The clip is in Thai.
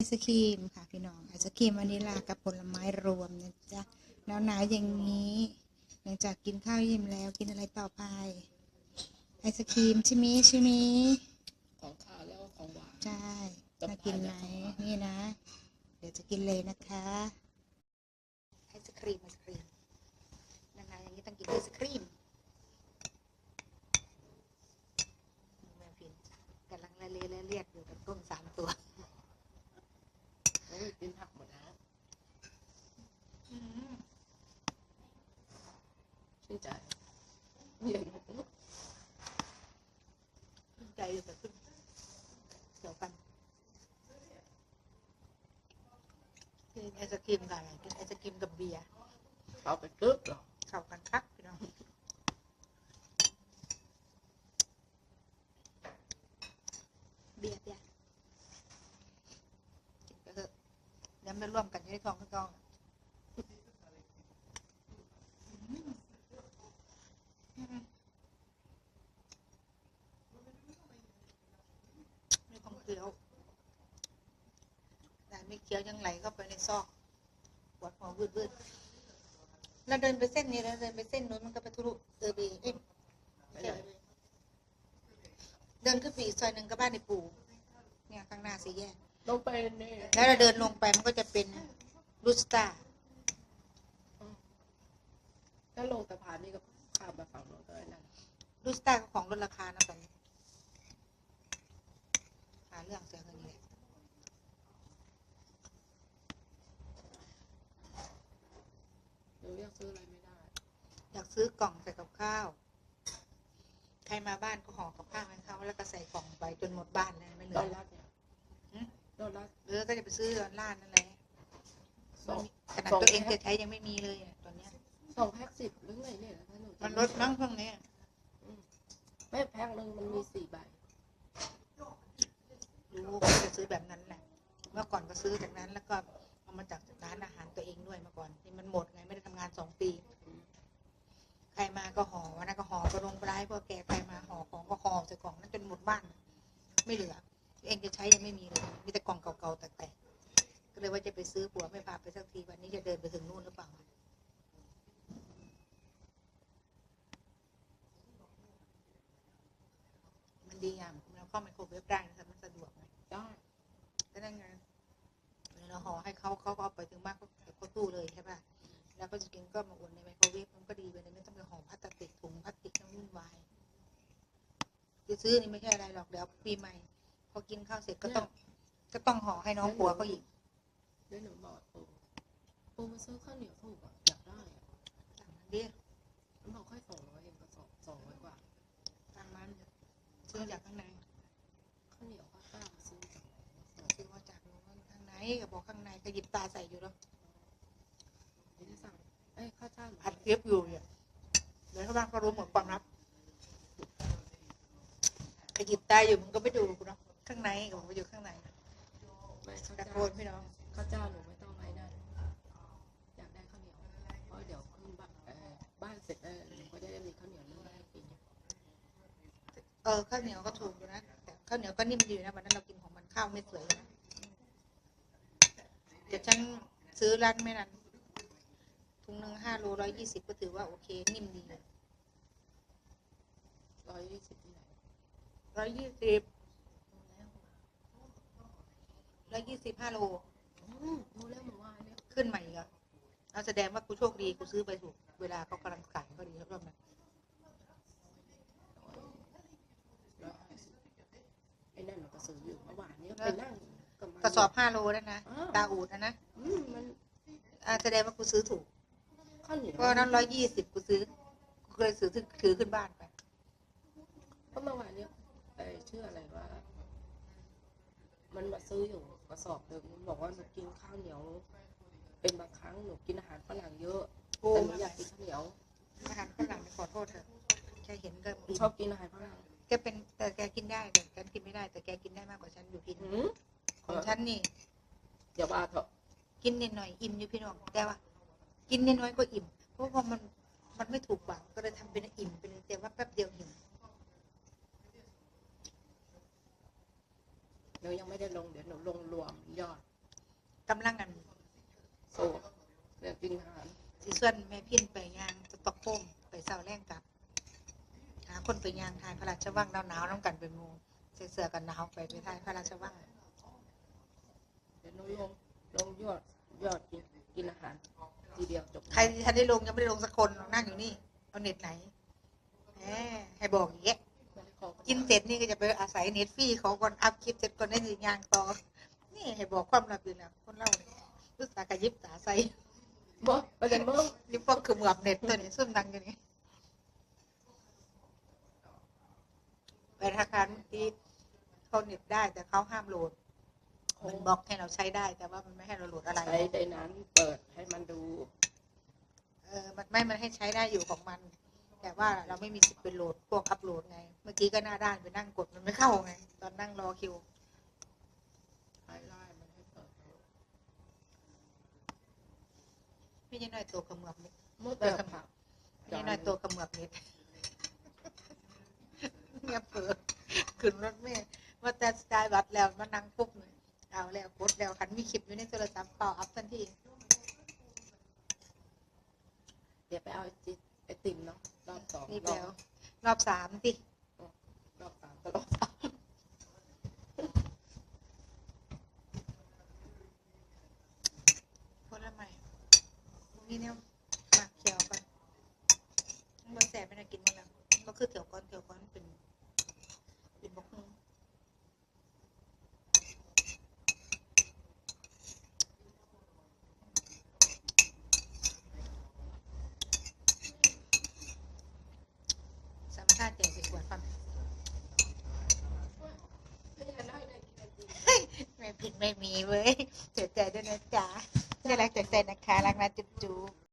ไอศครีมค่ะพี่น้องไอศครีมวานิลากับผลไม้รวมนะจ๊ะหนาวหนาวๆอย่างนี้หลังจากกินข้าวเย็นแล้วกินอะไรต่อไป ไอศครีมชิมิชิมิของข้าวแล้วก็ของหวานใช่น่ากินไหมนี่นะ เดี๋ยวจะกินเลยนะคะไอศครีมไอศครีมนานๆอย่างนี้ต้องกินไอศครีมแม่พินกำลังละเลละเลียดอยู่กับต้มสามตัวโอ้ย กินผักหมดแล้วชื่นใจเย็นชื่นใจอยู่แต่ขึ้นเดี๋ยวกันกินไอศกรีมกับอะไรกินไอศกรีมกับเบียร์เขาไปกึ๊บหรอ เข้ากันคักพี่น้องเบียร์เบียร์กินไปเถอะย้ำ ไปร่วมกันจะได้ทองขึ้นกองอืมไม่ต้องเคี้ยวแต่ไม่เคี้ยวยังไหลเข้าไปในซอกปวดหัววืดวืดๆเราเดินไปเส้นนี้แล้วเดินไปเส้นนู้นมันก็ไปทุรุเออบีเอ้ยไม่ใช่เดินขึ้นไปอีซอยหนึ่งก็บ้านในปู่เนี่ยข้างหน้าสีแยก ลงไปเนี่ยแล้วเราเดินลงไปมันก็จะเป็นรูสตาถ้าลงสะพานนี่ก็ข้ามมาฝั่งโน้นก็ได้นั่นรูสตาก็ของลดราคานะตอนนี้หาเรื่องเสียเงินเลยหนูเรียกซื้ออะไรไม่ได้ อยากซื้อกล่องใส่กับข้าว ใครมาบ้านก็ห่อกับข้าวให้เขาแล้วก็ใส่กล่องไปจนหมดบ้านเลยไม่เหลืดอ อลลาร์เนี่ยหืมดอลลาร์หรือก็จะไปซื้อร้านนั่นแหละสองขนาดตัวเองจะใช้ยังไม่มีเลยอะตอนเนี้ยสองแพ็คสิบหรือไงเนี่ยถ้าหนูจะมันลดมั้งพวกเนี้ยไม่แพ็คหนึ่งมันมีสี่ใบรู้ก็จะซื้อแบบนั้นแหละ เมื่อก่อนก็ซื้อจากนั้นแล้วก็เอามาจากร้านอาหารตัวเองด้วยเมื่อก่อนนี่มันหมดไงไม่ได้ทำงานสองปี ใครมาก็ห่อวันนั้นก็ห่อไปลงไปให้พวกแกใครมาห่อของก็ห่อใส่กล่องนั้นจนหมดบ้าน ไม่เหลือตัว เองจะใช้ยังไม่มีเลยมีแต่กล่องเก่าๆแตกๆก็เลยว่าจะไปซื้อผัวไม่พาไปสักทีวันนี้จะเดินไปถึงนู่นหรือเปล่ามันดีอย่างเราเข้าไมโครเวฟได้นะครับมันสะดวกไงได้ก็ได้ไงเราห่อให้เขาเขาก็เอาไปถึงบ้านก็เก็บเข้าตู้เลยใช่ป่ะแล้วก็จะกินก็มาอุ่นในไมโครเวฟมันก็ดีไปเลยไม่ต้องไปห่อพลาสติกถุงพลาสติกนั่งวุ่นวายจะซื้อนี่ไม่ใช่อะไรหรอกเดี๋ยวปีใหม่พ อกินข้าวเสร็จก็ต้อง ก็ต้องห่อให้น้องผัวเขาอีกเดี๋ยวหนูบอกปูปูมาซื้อข้าวเหนียวถูกอะอยากได้อะสั่งมันดิมันบอกแค่สองร้อยเองกระสอบสองร้อยกว่าสั่งมันซื้อจากข้างในข้าวเหนียวข้าวต้ามาซื้อจากไหนมาซื้อมาจากนู้นข้างในก็บอกข้างในก็หยิบตาใส่อยู่แล้วไม่ได้สั่งเอ้ยข้าวเจ้าหนูผัดเทียบอยู่เนี่ยเดี๋ยวชาวบ้านก็รู้หมดความลับขยิบตาอยู่มึงก็ไม่ดูกูเนาะ ข้างในก็บอกว่าอยู่ข้างในไม่ข้าวตะเจ้าโกนพี่น้องข้าวเจ้าหนูไม่ต้องอะไรได้อยากได้ข้าวเหนียวเพราะเดี๋ยวขึ้นบ้านเอ่อบ้านเสร็จแล้วหนูก็จะได้มีข้าวเหนียวนึ่งให้กินเออข้าวเหนียวก็ถูกอยู่นะแต่ข้าวเหนียวก็นิ่มดีอยู่นะวันนั้นเรากินของมันข้าวไม่สวยนะเดี๋ยวฉันซื้อร้านไม่นั้นถุงหนึ่งห้าโลร้อยยี่สิบก็ถือว่าโอเค นิ่มดีร้อยยี่สิบที่ไหนร้อยยี่สิบ ร้อยยี่สิบห้าโลอืมดูแล้วหนูว่าเนี่ยขึ้นใหม่อีกอะเอาแสดงว่ากูโชคดีกูซื้อไปถูกเวลาเขากำลังขายพอดีแล้วรอบนั้นร้อยห้าสิบไอ้นั่นหนูก็ซื้ออยู่เมื่อวานเนี้ไปนั่งกับมันกระสอบห้าโลแล้วนะตาอูดนะนะอืมมันอ่าแสดงว่ากูซื้อถูกข้าวเหนียวเพราะนั้นร้อยยี่สิบกูซื้อกูเลยซื้อถือขึ้นบ้านไปเพราะเมื่อวานเนี้ยไอ้ชื่ออะไรว่ามันมาซื้ออยู่ กระสอบหนึ่งมันบอกว่าหนูกินข้าวเหนียว เป็นบางครั้งหนูกินอาหารฝรั่งเยอะโอ้แต่หนูอยากกินข้าวเหนียว อาหารฝรั่งขอโทษเถอะแค่เห็นก็อิ่มชอบกินอาหารฝรั่งแกเป็นแต่แกกินได้แต่ฉันกินไม่ได้ แต่แกกินได้มากกว่าฉันอยู่กินหืมของฉันนี่อย่าว่าเถอะกินนิดหน่อยอิ่มอยู่พี่น้องแต่ว่า กินนิดน้อยก็อิ่มเพราะว่ามันมันไม่ถูกปากก็เลยทำเป็นอิ่มไปเลยแต่ว่าแป๊บเดียวอิ่ มหนูยังไม่ได้ลงเดี๋ยวหนูลงรวมยอดกำลังกันโซเรียกกินอาหารสีส่วนแม่พินไปย่างสต็อกโฮล์มไปเสาแรงกลับ หาคนไปย่างทายพระราชวังหนาวๆน้ำกันเป็นหมูเสื้อเสื้อกันหนาวไปไปทายพระราชวังเดี๋ยวน้องลงลงยอดยอดกินกินอาหารทีเดียวจบใครที่ทันได้ลงยังไม่ได้ลงสักคนนั่งอยู่นี่เอาเน็ตไหนแหมให้บอกอย่างเงี้ย กินเสร็จนี่ก็จะไปอาศัยเน็ตฟรีเขาก่อนอัพคลิปเสร็จก่อนได้สิยางต่อ นี่ให้บอกความลับอยู่นะคนเล่าเนี่ยรู้สาห์กระยิบตาใส่บ่ประเด็นมึงยิบป้องคือเหมือบเน็ตตัวนี้ซุ่มดังอยู่นี่ไปธนาคารที่เขาเน็ตได้แต่เขาห้ามโหลดมันบล็อกให้เราใช้ได้ แต่ว่ามันไม่ให้เราโหลดอะไรใช้ในนั้นเปิดให้มันดู เออมันไม่มันให้ใช้ได้อยู่ของมัน แต่ว่าเราไม่มีสิทธิ์ไปโหลดพวกอัพโหลดไง เมื่อกี้ก็หน้าด้านไปนั่งกดมันไม่เข้าไง ตอนนั่งรอคิวไล่ไล่มันให้เปิดไม่ใช่น้อยตัวขมือบเน็ตเมื่อแต่ผักไม่ใช่น้อยตัวขมือบเน็ตเนี่ยเปิดขึ้นรถเมล์ว่าแต่สไตล์บัตรแล้วมานั่งปุ๊บเลยเอาแล้วกดแล้วคันมีคลิปอยู่ในโทรศัพท์เปล่าอัพทันที เดี๋ยวไปเอาไอติมไอ ติมเนาะรอบสองนี่รอแล้วบรอบสามสิรอบสามก็รอบสามผลไม้นี่เนี่ยหมักเขียวกันมันแสบไม่น่ากินมันแล้วก็คือเถียวก้อนเถียวก้อนเป็นเป็นบกฮึ่งสาม ชาติเจ๋งสิบขวดฟังไม่ผิดไม่มีเว้ยเสียใจด้วยนะจ๊ะน่ารักจากใจนะคะ รักนะจุ๊บ